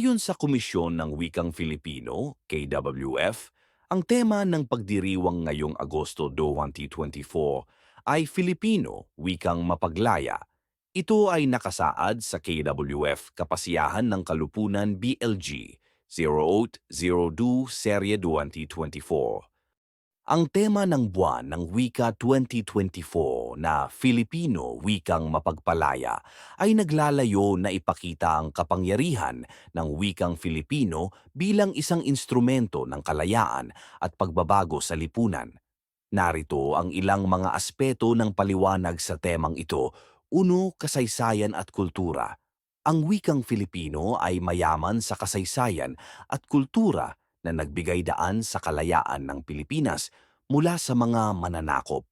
Ayon sa Komisyon ng Wikang Filipino, KWF, ang tema ng pagdiriwang ngayong Agosto 2024 ay Filipino, Wikang Mapaglaya. Ito ay nakasaad sa KWF Kapasiyahan ng Kalupunan BLG 0802 Serye 2024. Ang tema ng buwan ng Wika 2024 na Filipino Wikang Mapagpalaya ay naglalayo na ipakita ang kapangyarihan ng wikang Filipino bilang isang instrumento ng kalayaan at pagbabago sa lipunan. Narito ang ilang mga aspeto ng paliwanag sa temang ito. Uno, kasaysayan at kultura. Ang wikang Filipino ay mayaman sa kasaysayan at kultura na nagbigay daan sa kalayaan ng Pilipinas mula sa mga mananakop.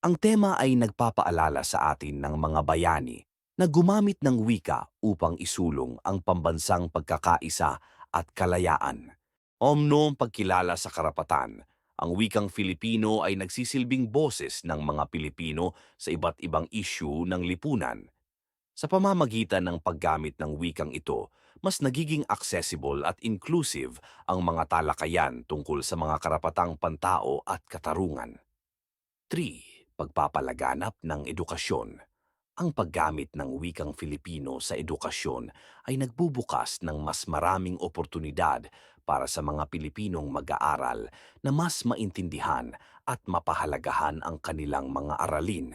Ang tema ay nagpapaalala sa atin ng mga bayani na gumamit ng wika upang isulong ang pambansang pagkakaisa at kalayaan. Omno pagkilala sa karapatan, ang wikang Filipino ay nagsisilbing boses ng mga Pilipino sa iba't ibang issue ng lipunan. Sa pamamagitan ng paggamit ng wikang ito, mas nagiging accessible at inclusive ang mga talakayan tungkol sa mga karapatang pantao at katarungan. 3. Pagpapalaganap ng edukasyon. Ang paggamit ng wikang Filipino sa edukasyon ay nagbubukas ng mas maraming oportunidad para sa mga Pilipinong mag-aaral na mas maintindihan at mapahalagahan ang kanilang mga aralin.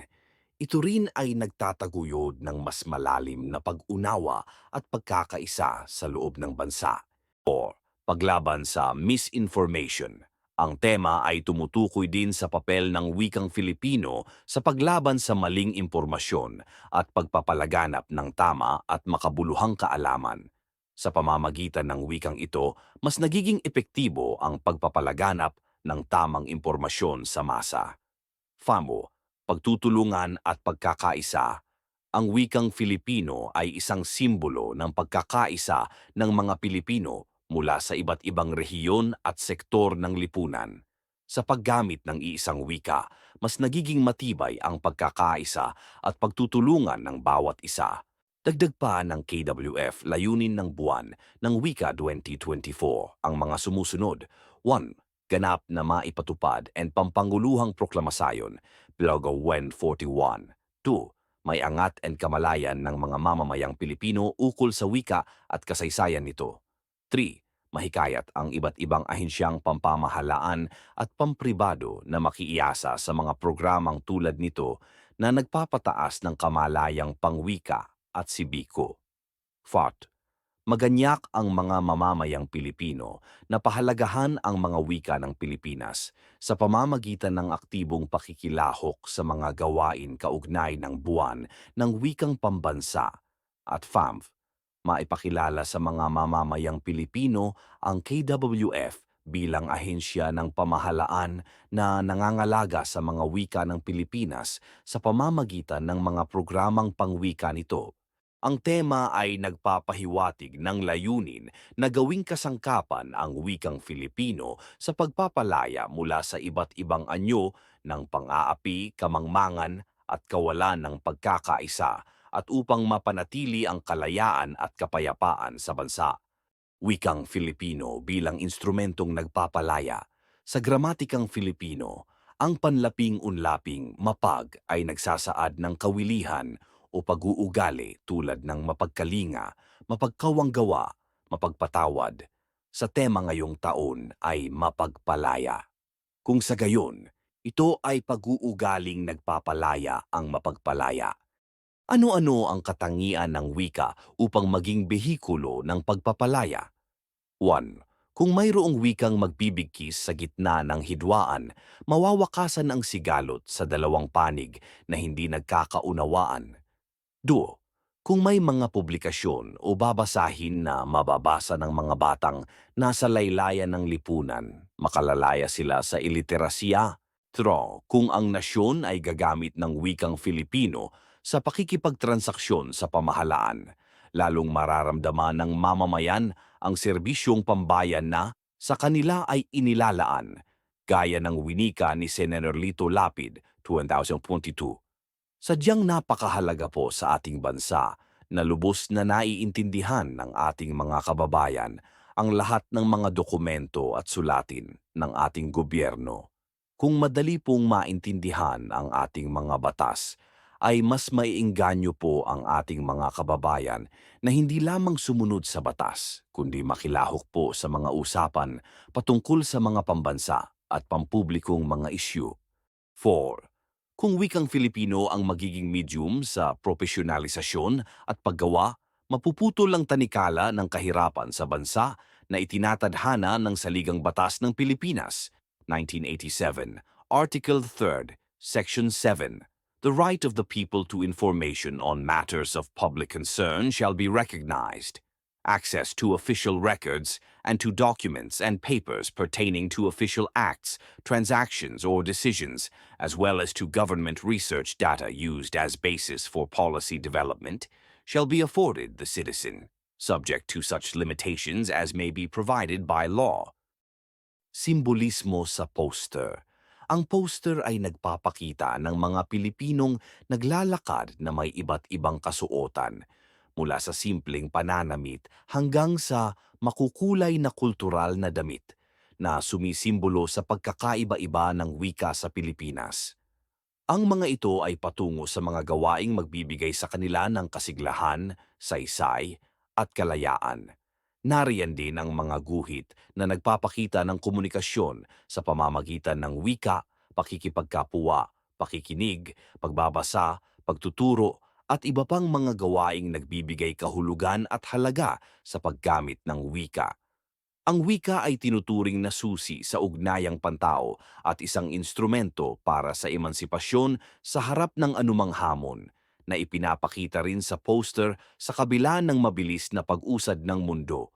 Ito rin ay nagtataguyod ng mas malalim na pag-unawa at pagkakaisa sa loob ng bansa. 4. Paglaban sa misinformation. Ang tema ay tumutukoy din sa papel ng wikang Filipino sa paglaban sa maling impormasyon at pagpapalaganap ng tama at makabuluhang kaalaman. Sa pamamagitan ng wikang ito, mas nagiging epektibo ang pagpapalaganap ng tamang impormasyon sa masa. FAMO, pagtutulungan at pagkakaisa. Ang wikang Filipino ay isang simbolo ng pagkakaisa ng mga Pilipino mula sa iba't ibang rehiyon at sektor ng lipunan. Sa paggamit ng iisang wika, mas nagiging matibay ang pagkakaisa at pagtutulungan ng bawat isa. Dagdag pa ng KWF layunin ng buwan ng Wika 2024 ang mga sumusunod. 1. Ganap na maipatupad and pampanguluhang proklamasayon, Pilago Wen 41. 2. May angat and kamalayan ng mga mamamayang Pilipino ukol sa wika at kasaysayan nito. 3. Mahikayat ang iba't ibang ahensyang pampamahalaan at pampribado na makiiasa sa mga programang tulad nito na nagpapataas ng kamalayang pangwika at sibiko. 4. Maganyak ang mga mamamayang Pilipino na pahalagahan ang mga wika ng Pilipinas sa pamamagitan ng aktibong pakikilahok sa mga gawain kaugnay ng buwan ng wikang pambansa at FAMF maipakilala sa mga mamamayang Pilipino ang KWF bilang ahensya ng pamahalaan na nangangalaga sa mga wika ng Pilipinas sa pamamagitan ng mga programang pangwika nito. Ang tema ay nagpapahiwatig ng layunin na gawing kasangkapan ang wikang Filipino sa pagpapalaya mula sa iba't ibang anyo ng pang-aapi, kamangmangan at kawalan ng pagkakaisa at upang mapanatili ang kalayaan at kapayapaan sa bansa. Wikang Filipino bilang instrumentong nagpapalaya. Sa gramatikang Filipino, ang panlaping unlaping mapag ay nagsasaad ng kawilihan o pag-uugali tulad ng mapagkalinga, mapagkawanggawa, mapagpatawad. Sa tema ngayong taon ay mapagpalaya. Kung sa gayon, ito ay pag-uugaling nagpapalaya ang mapagpalaya. Ano-ano ang katangian ng wika upang maging behikulo ng pagpapalaya? 1. Kung mayroong wikang magbibigkis sa gitna ng hidwaan, mawawakasan ang sigalot sa dalawang panig na hindi nagkakaunawaan. 2. Kung may mga publikasyon o babasahin na mababasa ng mga batang nasa laylayan ng lipunan, makalalaya sila sa iliterasya. 3. Kung ang nasyon ay gagamit ng wikang Filipino sa pakikipagtransaksyon sa pamahalaan, lalong mararamdaman ng mamamayan ang serbisyong pambayan na sa kanila ay inilalaan, gaya ng winika ni Senator Lito Lapid 2022. Sadyang napakahalaga po sa ating bansa na lubos na naiintindihan ng ating mga kababayan ang lahat ng mga dokumento at sulatin ng ating gobyerno. Kung madali pong maintindihan ang ating mga batas, ay mas maiinganyo po ang ating mga kababayan na hindi lamang sumunod sa batas, kundi makilahok po sa mga usapan patungkol sa mga pambansa at pampublikong mga isyu. 4. Kung wikang Filipino ang magiging medium sa profesionalisasyon at paggawa, mapuputol ang tanikala ng kahirapan sa bansa na itinatadhana ng Saligang Batas ng Pilipinas, 1987, Article 3, Section 7. The right of the people to information on matters of public concern shall be recognized. Access to official records and to documents and papers pertaining to official acts, transactions, or decisions, as well as to government research data used as basis for policy development, shall be afforded the citizen, subject to such limitations as may be provided by law. Simbolismo sa poster. Ang poster ay nagpapakita ng mga Pilipinong naglalakad na may iba't ibang kasuotan, mula sa simpleng pananamit hanggang sa makukulay na kultural na damit na sumisimbolo sa pagkakaiba-iba ng wika sa Pilipinas. Ang mga ito ay patungo sa mga gawaing magbibigay sa kanila ng kasiglahan, saysay, at kalayaan. Nariyan din ang mga guhit na nagpapakita ng komunikasyon sa pamamagitan ng wika, pakikipagkapwa, pakikinig, pagbabasa, pagtuturo, at iba pang mga gawaing nagbibigay kahulugan at halaga sa paggamit ng wika. Ang wika ay tinuturing na susi sa ugnayang pantao at isang instrumento para sa emansipasyon sa harap ng anumang hamon na ipinapakita rin sa poster sa kabila ng mabilis na pag-usad ng mundo